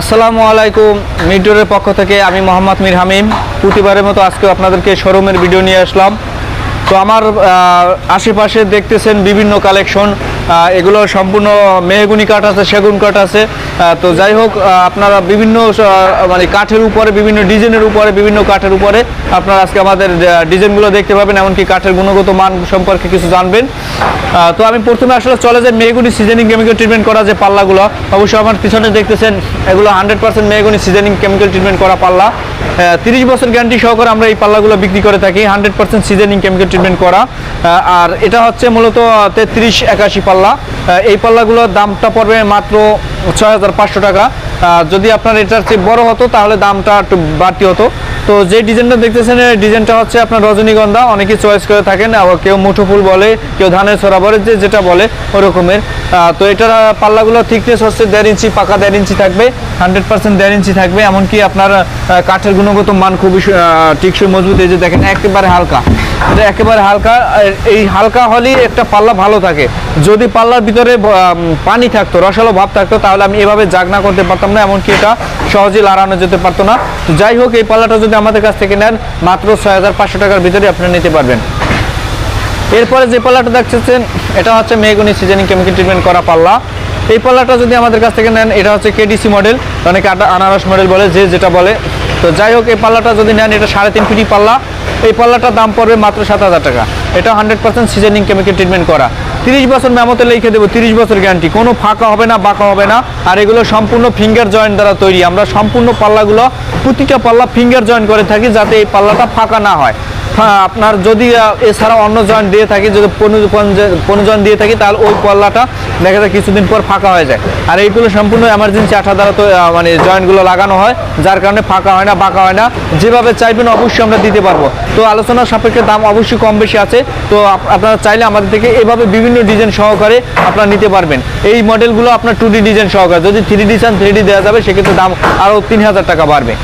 আসসালামু আলাইকুম মিডোরের পক্ষ থেকে আমি মোহাম্মদ মির হামিম। প্রতিবারের মতো আজকে আপনাদেরকে শোরুমের ভিডিও নিয়ে আসলাম। তো আমার আশেপাশে দেখতেছেন বিভিন্ন কালেকশন। এগুলো সম্পূর্ণ মেহগুনি কাঠ আছে, সেগুন কাঠ আছে। তো যাই হোক আপনারা বিভিন্ন মানে কাঠের উপরে, বিভিন্ন ডিজাইনের উপরে, বিভিন্ন কাঠের উপরে আপনারা আজকে আমাদের ডিজাইনগুলো দেখতে পাবেন, এমনকি কাঠের গুণগত মান সম্পর্কে কিছু জানবেন। তো আমি প্রথমে আসলে চলে যাই মেহগুনি সিজনিং কেমিক্যাল ট্রিটমেন্ট করা যে পাল্লাগুলো। অবশ্যই আমার পিছনে দেখতেছেন, এগুলো হান্ড্রেড পার্সেন্ট মেহগুনি সিজনিং কেমিক্যাল ট্রিটমেন্ট করা পাল্লা। তিরিশ বছর গ্যারান্টি সহকারে আমরা এই পাল্লাগুলো বিক্রি করে থাকি, hundred percent seasoning chemical treatment করা। আর এটা হচ্ছে মূলত তেত্রিশ, একাশি পাল্লা। আহ, এই পাল্লাগুলোর দামটা পড়বে মাত্র ছয় হাজার পাঁচশো টাকা। যদি আপনার এটার চেয়ে বড় হতো তাহলে দামটা একটু বাড়তি হতো। তো যে ডিজাইনটা দেখতেছেন এই ডিজাইনটা হচ্ছে আপনার রজনীগন্ধা। অনেকেই চয়েস করে থাকেন আবার কেউ মুঠো ফুল বলে কেউ ধানের ছড়া বলে যে যেটা বলে ওরকমের। তো এটার পাল্লাগুলো থিকনেস হচ্ছে দেড় ইঞ্চি পাকা দেড় ইঞ্চি থাকবে হান্ড্রেড পার্সেন্ট দেড় ইঞ্চি থাকবে এমনকি আপনার কাঠের গুণগত মান খুবই টিকসই মজবুত। এই যে দেখেন একেবারে হালকা। এটা একেবারে হালকা এই হালকা হলেই একটা পাল্লা ভালো থাকে। যদি পাল্লার ভিতরে পানি থাকতো, রসালো ভাব থাকতো, তাহলে আমি এভাবে জাগনা করতে পারতাম না, এমনকি এটা সহজেই লাড়ানো যেতে পারতো না। তো যাই হোক, এই পাল্লাটা যদি আমাদের কাছ থেকে নেন, মাত্র ছয় হাজার পাঁচশো টাকার ভিতরে আপনি নিতে পারবেন। এরপরে যে পাল্লাটা দেখতেছেন, এটা হচ্ছে মেহগুনি সিজনিং কেমিক্যাল ট্রিটমেন্ট করা পাল্লা। এই পাল্লাটা যদি আমাদের কাছ থেকে নেন, এটা হচ্ছে কেডিসি মডেল অনেকে আনারস মডেল বলে, যে যেটা বলে। তো যাই হোক, এই পাল্লাটা যদি নেন, এটা সাড়ে তিন ফিটি পাল্লা। এই পাল্লাটার দাম পড়বে মাত্র সাত হাজার টাকা। এটা hundred percent seasoning chemical treatment করা। তিরিশ বছর মেমোতে লিখে দেবো, তিরিশ বছর গ্যারান্টি কোনো ফাঁকা হবে না, বাঁকা হবে না। আর এগুলো সম্পূর্ণ ফিঙ্গার জয়েন্ট দ্বারা তৈরি। আমরা সম্পূর্ণ পাল্লাগুলো প্রতিটা পাল্লা ফিঙ্গার জয়েন্ট করে থাকি, যাতে এই পাল্লাটা ফাঁকা না হ্যাঁ। আপনার যদি এছাড়া অন্য জয়েন্ট দিয়ে থাকি, যদি পনু জয়েন্ট দিয়ে থাকি, তাহলে ওই পাল্লাটা দেখা যায় কিছুদিন পর ফাঁকা হয়ে যায়। আর এইগুলো সম্পূর্ণ এমার্জেন্সি আঠা দ্বারা তো মানে জয়েন্টগুলো লাগানো হয়, যার কারণে ফাঁকা হয় না, বাঁকা হয় না। যেভাবে চাইবেন অবশ্যই আমরা দিতে পারব। তো আলোচনার সাপেক্ষে দাম অবশ্যই কম বেশি আছে। তো আপনারা চাইলে আমাদের থেকে এভাবে বিভিন্ন ডিজাইন সহকারে আপনারা নিতে পারবেন। এই মডেলগুলো আপনার টু ডিজাইন সহকারে, যদি থ্রি ডি চান থ্রি ডি দেওয়া যাবে, সেক্ষেত্রে দাম আরও তিন হাজার টাকা বাড়বে।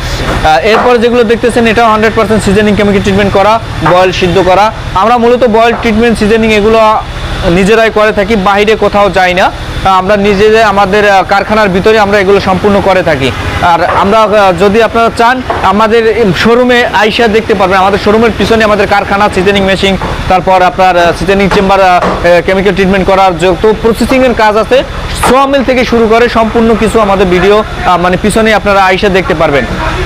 এরপরে যেগুলো দেখতেছেন, এটাও hundred percent seasoning chemical treatment করা। বয়েল সিদ্ধ করা। আমরা মূলত বয়েল ট্রিটমেন্ট সিজনিং এগুলো নিজেরাই করে থাকি বাইরে কোথাও যাই না। আমরা নিজেদের, আমাদের কারখানার ভিতরে আমরা এগুলো সম্পূর্ণ করে থাকি। আর আমরা যদি আপনারা চান, আমাদের শোরুমে আইসা দেখতে পারবেন। আমাদের শোরুমের পিছনে আমাদের কারখানা, সিজনিং মেশিন, তারপর আপনার সিজনিং চেম্বার কেমিক্যাল ট্রিটমেন্ট করার যত প্রসেসিংয়ের কাজ আছে। সোয়ামিল থেকে শুরু করে সম্পূর্ণ কিছু আমাদের ভিডিও মানে পিছনে আপনারা আইসা দেখতে পারবেন।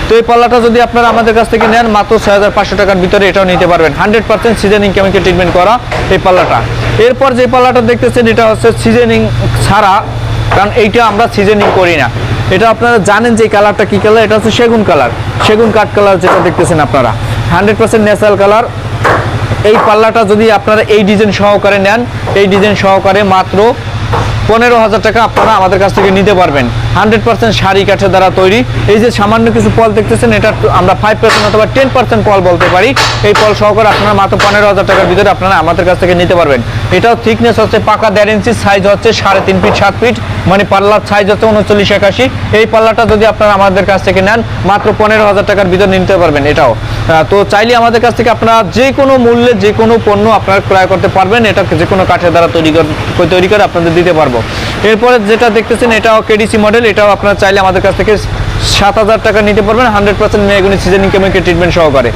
তো এই পাল্লাটা যদি আপনারা আমাদের কাছ থেকে নেন, মাত্র ছয় হাজার পাঁচশো টাকার ভিতরে এটাও নিতে পারবেন। Hundred percent seasoning chemical treatment করা এই পাল্লাটা। এরপর যে পাল্লাটা দেখতেছেন, এটা হচ্ছে সিজেনিং ছাড়া, কারণ এইটা আমরা সিজেনিং করি না। এটা আপনারা জানেন যে কালারটা কি কালার? এটা হচ্ছে সেগুন কালার। সেগুন কাঠ কালার যেটা দেখতেছেন আপনারা। Hundred percent natural colour. এই পাল্লাটা যদি আপনারা এই ডিজাইন সহকারে নেন, এই ডিজাইন সহকারে মাত্র পনেরো হাজার টাকা আপনারা আমাদের কাছ থেকে নিতে পারবেন। হান্ড্রেড পার্সেন্ট শাড়ি কাঠের দ্বারা তৈরি। এই যে সামান্য কিছু পল দেখতেছেন, এটা আমরা ফাইভ পার্সেন্ট অথবা টেন পার্সেন্ট পল বলতে পারি। এই পল সহকারে আপনারা মাত্র পনেরো হাজার টাকার ভিতরে আপনারা আমাদের কাছ থেকে নিতে পারবেন। এটাও থিকনেস হচ্ছে পাকা দেড় ইঞ্চি সাইজ হচ্ছে সাড়ে তিন ফিট সাত ফিট মানে পাল্লার সাইজ হচ্ছে উনচল্লিশ, একাশি। এই পাল্লাটা যদি আপনারা আমাদের কাছ থেকে নেন, মাত্র পনেরো হাজার টাকার ভিতরে নিতে পারবেন এটাও। তো চাইলে আমাদের কাছ থেকে আপনারা যে কোনো মূল্যে যে কোনো পণ্য আপনারা ক্রয় করতে পারবেন। এটা যে কোনো কাঠের দ্বারা তৈরি কর- তৈরি করে আপনাদের দিতে পারব এরপরে যেটা দেখতেছেন, এটাও কেডিসি মডেল এটাও আপনারা চাইলে আমাদের কাছ থেকে সাত হাজার টাকা নিতে পারবেন। হান্ড্রেড পার্সেন্ট মেগুনি সিজনিং কেমিক্যাল ট্রিটমেন্ট সহকারে।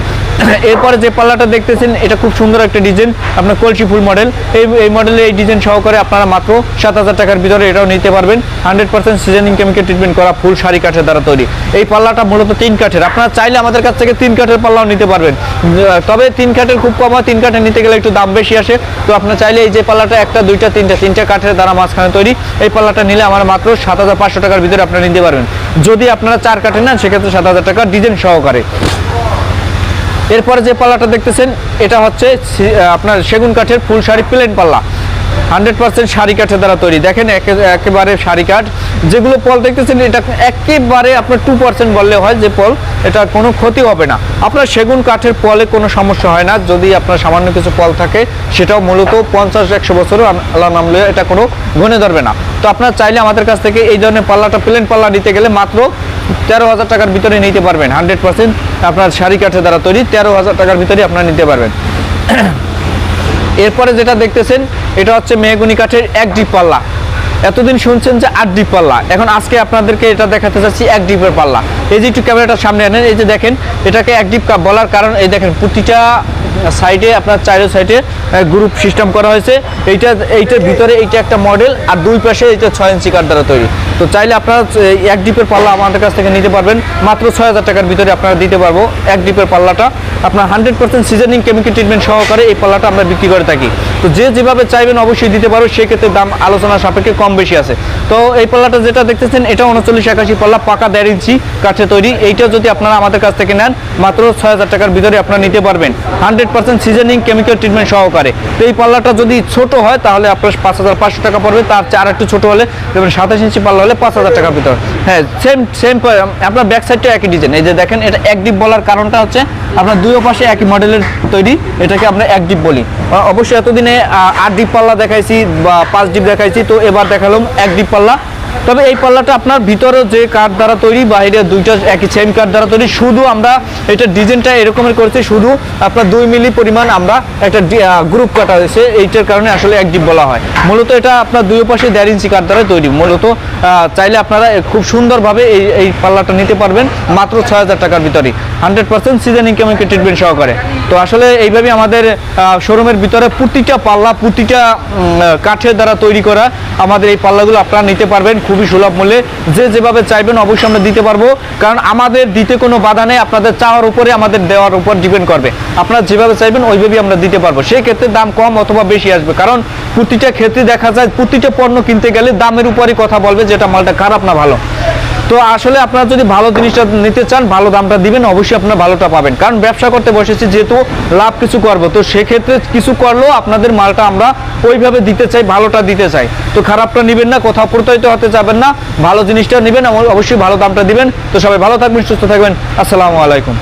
এরপরে যে পাল্লাটা দেখতেছেন, এটা খুব সুন্দর একটা ডিজাইন, আপনার কলসি ফুল মডেল। এই এই মডেলে এই ডিজাইন সহকারে আপনারা মাত্র সাত হাজার টাকার ভিতরে এটাও নিতে পারবেন। Hundred percent seasoning chemical treatment করা ফুল শাড়ি কাঠের দ্বারা তৈরি। এই পাল্লাটা মূলত তিন কাঠের। আপনারা চাইলে আমাদের কাছ থেকে তিন কাঠের পাল্লাও নিতে পারবেন। তবে তিন কাঠের খুব কম হয়, তিন কাঠের নিতে গেলে একটু দাম বেশি আসে। তো আপনার চাইলে এই যে পাল্লাটা একটা, দুইটা, তিনটা তিনটা কাঠের দ্বারা মাঝখানে তৈরি, এই পাল্লাটা নিলে আমার মাত্র সাত হাজার পাঁচশো টাকার ভিতরে আপনারা নিতে পারবেন। যদি আপনারা চার কাঠের নেন, সেক্ষেত্রে সাত হাজার টাকা ডিজাইন সহকারে। এরপরে যে পাল্লাটা দেখতেছেন, এটা হচ্ছে আপনার সেগুন কাঠের ফুল শাড়ি প্লেন পাল্লা। হান্ড্রেড পার্সেন্ট শাড়ি কাঠের দ্বারা তৈরি। দেখেন একেবারে শাড়ি কাঠ। যেগুলো পল দেখতেছেন, এটা একেবারে আপনার টু পার্সেন্ট বললে হয় যে পল, এটা কোনো ক্ষতি হবে না। আপনার সেগুন কাঠের পলে কোনো সমস্যা হয় না। যদি আপনার সামান্য কিছু পল থাকে, সেটাও মূলত পঞ্চাশ একশো বছরও আল্লাহ নামলে এটা কোনো গুনে ধরবে না। তো আপনার চাইলে আমাদের কাছ থেকে এই ধরনের পাল্লাটা প্লেন পাল্লা নিতে গেলে মাত্র তেরো হাজার টাকার ভিতরে নিতে পারবেন, হান্ড্রেড পার্সেন্ট আপনার শাড়ি কাঠের দ্বারা তৈরি তেরো হাজার টাকার ভিতরে আপনারা নিতে পারবেন। এরপরে যেটা দেখতেছেন, এটা হচ্ছে মেহগুনি কাঠের এক ডিপ পাল্লা। এতদিন শুনছেন যে আট ডিপ পাল্লা, এখন আজকে আপনাদেরকে এটা দেখাতে চাচ্ছি এক ডিপের পাল্লা। এই যে একটু ক্যামেরাটা সামনে আনেন, এই যে দেখেন, এটাকে এক ডিপ বলার কারণ, এই দেখেন প্রতিটা সাইডে আপনার চারো সাইডে গ্রুপ সিস্টেম করা হয়েছে। এইটা, এইটার ভিতরে এইটা একটা মডেল আর দুই পাশে এইটা ছয় ইঞ্চি কাঠ দ্বারা তৈরি। তো চাইলে আপনারা এক ডিপের পাল্লা আমাদের কাছ থেকে নিতে পারবেন। মাত্র ছয় হাজার টাকার ভিতরে আপনারা দিতে পারব এক ডিপের পাল্লাটা। আপনার hundred percent seasoning chemical treatment সহকারে এই পাল্লাটা আমরা বিক্রি করে থাকি। তো যে যেভাবে চাইবেন অবশ্যই দিতে পারব সেক্ষেত্রে দাম আলোচনা সাপেক্ষে কম বেশি আছে। তো এই পাল্লাটা যেটা দেখতেছেন, এটা উনচল্লিশ একাশি পাল্লা, পাকা দেড় ইঞ্চি কাঠে তৈরি। এইটা যদি আপনারা আমাদের কাছ থেকে নেন, মাত্র ছয় হাজার টাকার ভিতরে আপনারা নিতে পারবেন। Hundred percent seasoning chemical treatment সহকারে। তো এই পাল্লাটা যদি ছোট হয়, তাহলে আপনার পাঁচ হাজার পাঁচশো টাকা পড়বে। তার চার একটু ছোট হলে, যেমন সাতাশ ইঞ্চি পাল্লা হলে পাঁচ হাজার টাকার ভিতরে। হ্যাঁ সেম সেম আপনার ব্যাক সাইডটা একই ডিজাইন এই যে দেখেন, এটা এক ডিপ বলার কারণটা হচ্ছে, আপনার দুই পাশে একই মডেলের তৈরি। এটাকে আমরা এক ডিপ বলি। অবশ্যই এতদিনে আট ডিপ পাল্লা দেখাইছি বা পাঁচ ডিপ দেখাইছি। তো এবার দেখালাম এক ডিপ পাল্লা। তবে এই পাল্লাটা আপনার ভিতরে যে কাঠ দ্বারা তৈরি বাইরে দুইটা একই সেম কাঠ দ্বারা তৈরি, শুধু আমরা এটা ডিজাইনটা এরকমের করেছি, শুধু আপনার দুই মিলি পরিমাণ আমরা একটা গ্রুপ কাটা হয়েছে, এইটার কারণে আসলে এক ডিপ বলা হয়। মূলত এটা আপনার দুই পাশে দেড় ইঞ্চি কাঠ দ্বারা তৈরি। মূলত চাইলে আপনারা খুব সুন্দরভাবে এই এই পাল্লাটা নিতে পারবেন মাত্র ছয় হাজার টাকার ভিতরে হান্ড্রেড পার্সেন্ট সিজন ইনকামিংকে ট্রিটমেন্ট সহকারে। তো আসলে এইভাবে আমাদের শোরুমের ভিতরে প্রতিটা পাল্লা, প্রতিটা কাঠের দ্বারা তৈরি করা আমাদের এই পাল্লাগুলো আপনারা নিতে পারবেন। খুবই সুলভ মূল্যে। যে যেভাবে চাইবেন অবশ্যই আমরা দিতে পারব। কারণ আমাদের দিতে কোনো বাধা নেই, আপনাদের চাওয়ার উপরে আমাদের দেওয়ার উপর ডিপেন্ড করবে। আপনারা যেভাবে চাইবেন ওইভাবেই আমরা দিতে পারব। সেই ক্ষেত্রে দাম কম অথবা বেশি আসবে। কারণ প্রতিটা ক্ষেত্রে দেখা যায়, প্রতিটা পণ্য কিনতে গেলে দামের উপরই কথা বলবে, যেটা মালটা খারাপ না ভালো। তো আসলে আপনারা যদি ভালো জিনিসটা নিতে চান, ভালো দামটা দিবেন, অবশ্যই আপনার ভালোটা পাবেন। কারণ ব্যবসা করতে বসেছি, যেহেতু লাভ কিছু করব, তো সেক্ষেত্রে কিছু করলেও আপনাদের মালটা আমরা ওইভাবে দিতে চাই, ভালোটা দিতে চাই। তো খারাপটা নেবেন না, কোথাও প্রতারিত হতে যাবেন না, ভালো জিনিসটা নেবেন, অবশ্যই ভালো দামটা দিবেন। তো সবাই ভালো থাকবেন, সুস্থ থাকবেন। আসসালামু আলাইকুম।